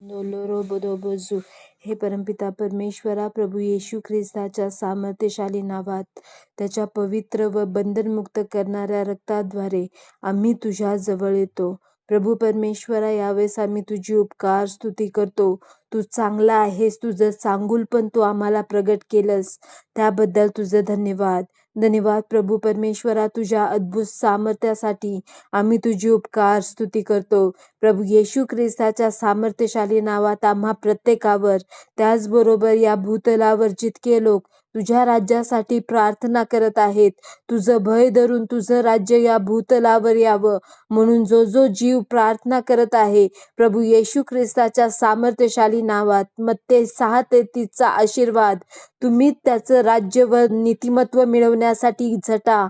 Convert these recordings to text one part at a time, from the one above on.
नोलोरोबोदोबोजू हे परमपिता परमेश्वरा प्रभू येशू ख्रिस्ताच्या सामर्थ्यशाली नावात त्याच्या पवित्र व बंधनमुक्त करणाऱ्या रक्ताद्वारे आम्ही तुझ्याजवळ येतो. प्रभू परमेश्वरा यावेळेस आम्ही तुझी उपकार स्तुती करतो. तू चांगला आहेस तुझं चांगुल पण तू आम्हाला प्रगट केलंस. त्याबद्दल तुझं धन्यवाद. धन्यवाद प्रभू परमेश्वरा तुझ्या अद्भुत सामर्थ्यासाठी आम्ही तुझी उपकार स्तुती करतो. प्रभू येशू ख्रिस्ताच्या सामर्थ्यशाली नावात आम्हा प्रत्येकावर त्याचबरोबर या भूतलावर जितके लोक तुझ्या राज्यासाठी प्रार्थना करत आहेत. तुझं भय धरून तुझं राज्य या भूतलावर यावं. म्हणून जो जो जीव प्रार्थना करत आहे प्रभू येशू ख्रिस्ताच्या सामर्थ्यशाली नावात मत्ते ते सहा तेहतीसचा आशीर्वाद. तुम्ही त्याचं राज्य व नीतिमत्व मिळवण्यासाठी झटा.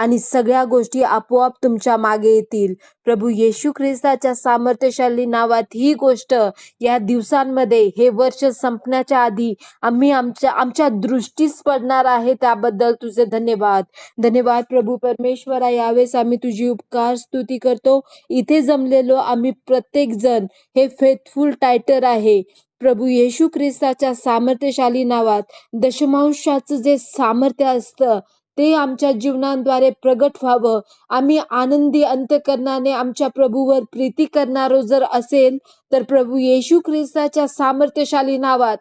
आणि सगळ्या गोष्टी आपोआप तुमच्या मागे येतील. प्रभू येशू ख्रिस्ताच्या सामर्थ्यशाली नावात ही गोष्ट या दिवसांमध्ये हे वर्ष संपण्याच्या आधी आम्ही आमच्या आमच्या दृष्टीस पडणार आहे त्याबद्दल तुझे धन्यवाद. धन्यवाद प्रभू परमेश्वरा यावेळेस आम्ही तुझी उपकार स्तुती करतो. इथे जमलेलो आम्ही प्रत्येक जण हे फेथफुल टायटर आहे. प्रभू येशू ख्रिस्ताच्या सामर्थ्यशाली नावात दशमांशाचं जे सामर्थ्य असतं ते आमच्या जीवनाद्वारे प्रगट व्हावं. आम्ही आनंदी अंत्यकरणाने आमच्या प्रभूवर प्रीती करणारो जर असेल तर प्रभू येशू ख्रिस्ताच्या सामर्थ्यशाली नावात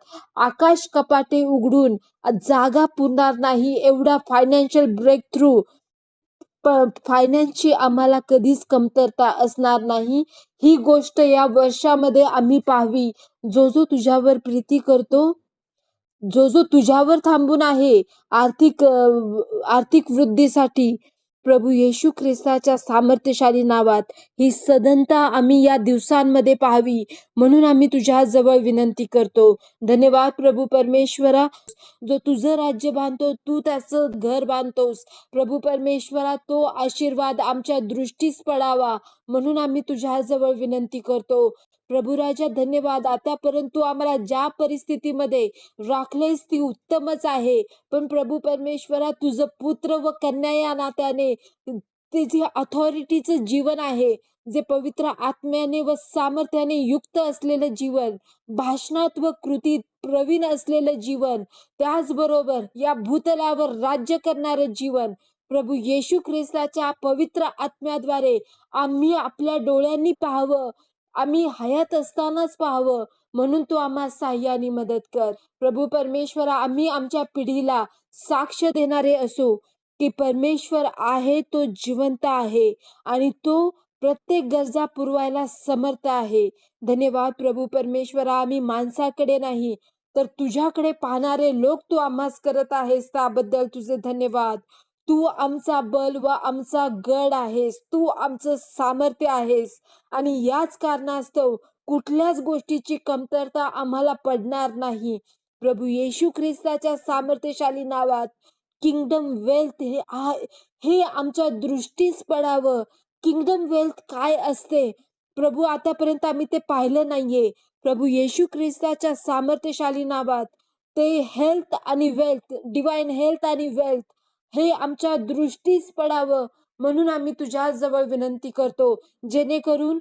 आकाश कपाटे उघडून जागा पुरणार नाही एवढा फायनान्शियल ब्रेक थ्रू फायनान्सची आम्हाला कधीच कमतरता असणार नाही. ही गोष्ट या वर्षामध्ये आम्ही पाहावी. जो जो तुझ्यावर प्रीती करतो जो जो तुझ्यावर थांबून आहे आर्थिक आर्थिक वृद्धीसाठी प्रभू येशू ख्रिस्ताच्या सामर्थ्यशाली नावात ही सदनता आम्ही या दिवसांमध्ये पाहावी म्हणून आम्ही तुझ्या जवळ विनंती करतो. धन्यवाद प्रभू परमेश्वरा जो तुझं राज्य बांधतो तू त्याचं घर बांधतोस. प्रभू परमेश्वरा तो आशीर्वाद आमच्या दृष्टीस पडावा म्हणून आम्ही तुझ्या जवळ विनंती करतो. प्रभुराजा धन्यवाद. आतापर्यंत तू आम्हाला ज्या परिस्थितीमध्ये राखलेस ती उत्तमच आहे. पण प्रभू परमेश्वरा तुझं पुत्र व कन्या या नात्याने ते जे अथॉरिटीचं जीवन आहे जे पवित्र आत्म्याने व सामर्थ्याने युक्त असलेलं जीवन भाषणात व कृतीत प्रवीण असलेलं जीवन त्याचबरोबर या भूतलावर राज्य करणारं जीवन प्रभू येशू ख्रिस्ताच्या पवित्र आत्म्याद्वारे आम्ही आपल्या डोळ्यांनी पाहावं. आम्ही हयात असतानाच पाहावं. म्हणून तू आम्हा साह्याने मदत कर. प्रभू परमेश्वरा आम्ही आमच्या पिढीला साक्ष देणारे असो की परमेश्वर आहे तो जिवंत आहे आणि तो प्रत्येक गरजा पुरवायला समर्थ आहे. धन्यवाद प्रभू परमेश्वरा आम्ही माणसाकडे नाही तर तुझ्याकडे पाहणारे लोक तू आम्हास करत आहेस त्याबद्दल तुझे धन्यवाद. तू आमचा बल व आमचा गड आहेस. तू आमचं सामर्थ्य आहेस. आणि याच कारणास्तव कुठल्याच गोष्टीची कमतरता आम्हाला पडणार नाही. प्रभू येशू ख्रिस्ताच्या सामर्थ्यशाली नावात किंगडम वेल्थ हे हे आमच्या दृष्टीस पडावं. किंगडम वेल्थ काय असते? प्रभू आतापर्यंत आम्ही ते पाहिलं नाहीये. प्रभू येशू ख्रिस्ताच्या सामर्थ्यशाली नावात ते हेल्थ आणि वेल्थ डिवाइन हेल्थ आणि वेल्थ हे आमच्या दृष्टीस पडावं म्हणून आम्ही तुझ्याजवळ विनंती करतो. जेणेकरून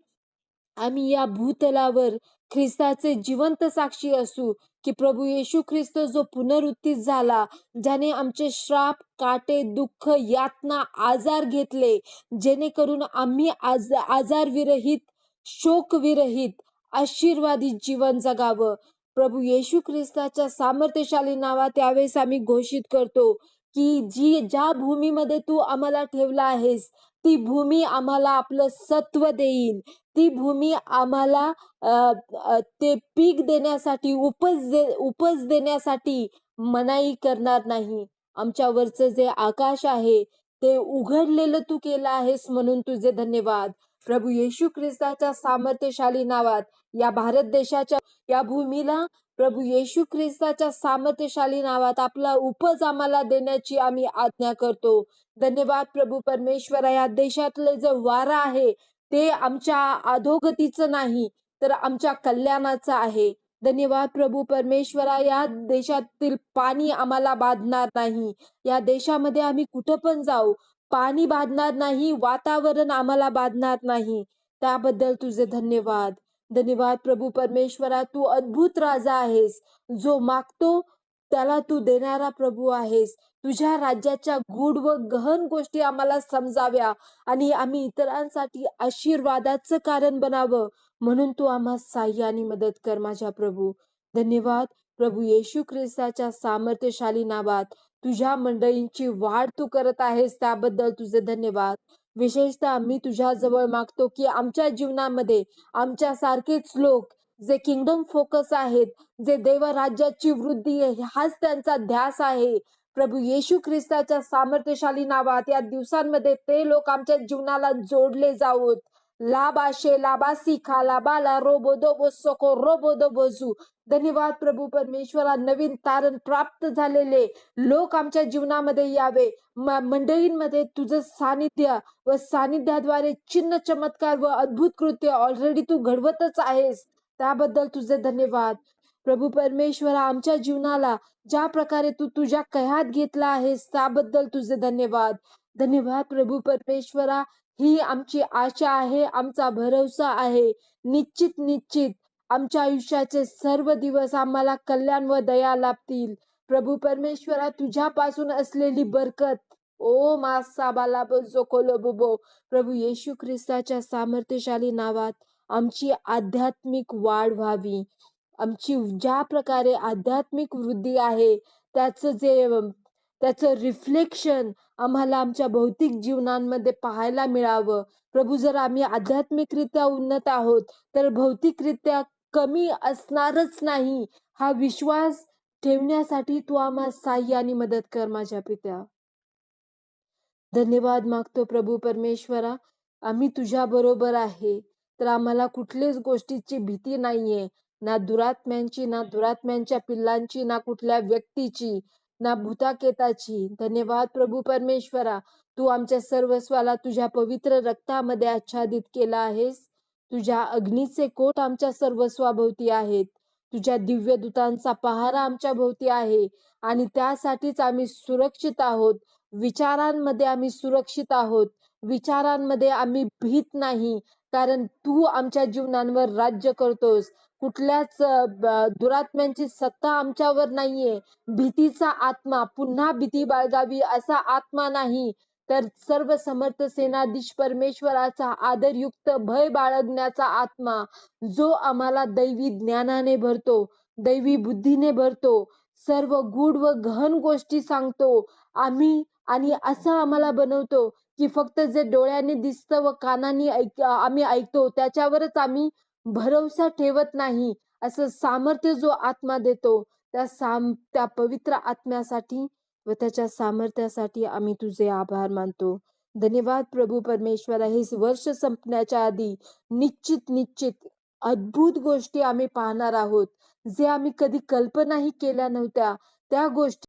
आम्ही या भूतलावर ख्रिस्ताचे जिवंत साक्षी असू की प्रभू येशू ख्रिस्त जो पुनरुत्थित झाला ज्याने आमचे श्राप काटे दुःख यातना आजार घेतले जेणेकरून आम्ही आज आजार विरहित शोक विरहित आशीर्वादित जीवन जगावं. प्रभू येशू ख्रिस्ताच्या सामर्थ्यशाली नावात त्यावेळेस आम्ही घोषित करतो की जी ज्या भूमीमध्ये तू आम्हाला ठेवला आहेस ती भूमी आम्हाला आपलं सत्व देईल. ती भूमी आम्हाला ते पीक देण्यासाठी उपज दे उपज देण्यासाठी मनाई करणार नाही. आमच्यावरचं जे आकाश आहे ते उघडलेलं तू केलं आहेस म्हणून तुझे धन्यवाद. प्रभू येशू ख्रिस्ताच्या सामर्थ्यशाली नावात या भारत देशाच्या या भूमीला प्रभू येशू ख्रिस्ताच्या सामर्थ्यशाली नावात आपला उपज आम्हाला देण्याची आम्ही आज्ञा करतो. धन्यवाद प्रभू परमेश्वर या देशातले जे वारा आहे ते आमच्या अधोगतीचं नाही तर आमच्या कल्याणाचं आहे. धन्यवाद प्रभू परमेश्वरा या देशातील पाणी आम्हाला बाधणार नाही. या देशामध्ये आम्ही कुठं पण जाऊ पाणी बाधणार नाही वातावरण आम्हाला बाधणार नाही. त्याबद्दल तुझे धन्यवाद. धन्यवाद प्रभू परमेश्वरा तू अद्भुत राजा आहेस. जो मागतो त्याला तू देणारा प्रभू आहेस. तुझ्या राज्याच्या गूढ व गहन गोष्टी आम्हाला समजाव्या आणि आम्ही इतरांसाठी आशीर्वादाचं कारण बनावं. म्हणून तू आम्हा साह्य आणि मदत कर माझ्या प्रभू. धन्यवाद प्रभू येशू ख्रिस्ताच्या सामर्थ्यशाली नावात. तुझ्या मंडळींची वाढ तू करत आहेस त्याबद्दल तुझे धन्यवाद. विशेषतः आम्ही तुझ्याजवळ मागतो की आमच्या जीवनामध्ये आमच्या सारखेच लोक जे किंगडम फोकस आहेत जे देवराज्याची वृद्धी आहे हाच त्यांचा ध्यास आहे. प्रभू येशू ख्रिस्ताच्या सामर्थ्यशाली नावात या दिवसांमध्ये ते लोक आमच्या जीवनाला जोडले जावोत. लाभाशे लाबाशे लाबासिखा लाबाला रोबोदो बोसोको रोबोदो बोजू धन्यवाद प्रभू परमेश्वरा. नवीन तारण प्राप्त झालेले लोक आमच्या जीवनामध्ये यावे. मंडळींमध्ये तुझं सानिध्य व सानिध्याद्वारे चिन्ह चमत्कार व अद्भुत कृत्य ऑलरेडी तू घडवतच आहेस. त्याबद्दल तुझे धन्यवाद. प्रभू परमेश्वरा आमच्या जीवनाला ज्या प्रकारे तू तुझ्या कह्यात घेतला आहेस त्याबद्दल तुझे धन्यवाद. धन्यवाद प्रभू परमेश्वरा. ही आमची आशा आहे आमचा भरवसा आहे. निश्चित निश्चित आमच्या आयुष्याचे सर्व दिवस आम्हाला कल्याण व दया लाभतील. प्रभू परमेश्वरा तुझ्यापासून असलेली बरकत. ओ मासाबाला बुबो. प्रभू येशू ख्रिस्ताच्या सामर्थ्यशाली नावात आमची आध्यात्मिक वाढ व्हावी. आमची ज्या प्रकारे आध्यात्मिक वृद्धी आहे त्याचं जे त्याचं रिफ्लेक्शन आम्हाला आमच्या भौतिक जीवनांमध्ये पाहायला मिळावं. प्रभू जर आम्ही आध्यात्मिकरित्या उन्नत आहोत तर भौतिकरित्या कमी असणारच नाही. हा विश्वास ठेवण्यासाठी तू आम्हा साह्य आणि मदत कर माझ्या पित्या. धन्यवाद मागतो प्रभू परमेश्वरा. आम्ही तुझ्या बरोबर आहे. तर आम्हाला कुठल्याच गोष्टीची भीती नाहीये. ना दुरात्म्यांची ना दुरात्म्यांच्या पिल्लांची ना कुठल्या व्यक्तीची ना भूताकेताची. धन्यवाद प्रभू परमेश्वरा. तू आमच्या सर्वस्वाला तुझ्या पवित्र रक्तामध्ये आच्छादित केला आहेस. तुझ्या अग्नीचे कोट आमच्या सर्वस्वाभोवती आहेत. तुझ्या दिव्य दूतांचा पहारा आमच्या भोवती आहे. आणि त्यासाठीच आम्ही सुरक्षित आहोत. विचारांमध्ये आम्ही सुरक्षित आहोत. विचारांमध्ये आम्ही भीत नाही. कारण तू आमच्या जीवनांवर राज्य करतोस. कुठल्याच दुरात्म्यांची सत्ता आमच्यावर नाहीये. भीतीचा आत्मा पुन्हा भीती बाळगावी असा आत्मा नाही. तर सर्व समर्थ सेनाधीश परमेश्वराचा आदरयुक्त भय बाळगण्याचा आत्मा जो आम्हाला दैवी ज्ञानाने भरतो दैवी बुद्धीने भरतो सर्व गूढ व गहन गोष्टी सांगतो. आम्ही आणि असं आम्हाला बनवतो की फक्त जे डोळ्याने दिसतं व कानाने ऐक आम्ही ऐकतो त्याच्यावरच आम्ही भरवसा ठेवत नाही असं सामर्थ्य जो आत्मा देतो त्या साम त्या पवित्र आत्म्यासाठी व त्याच्या सामर्थ्यासाठी आम्ही तुझे आभार मानतो. धन्यवाद प्रभू परमेश्वर. हे वर्ष संपण्याच्या आधी निश्चित निश्चित अद्भुत गोष्टी आम्ही पाहणार आहोत. जे आम्ही कधी कल्पनाही केल्या नव्हत्या त्या गोष्टी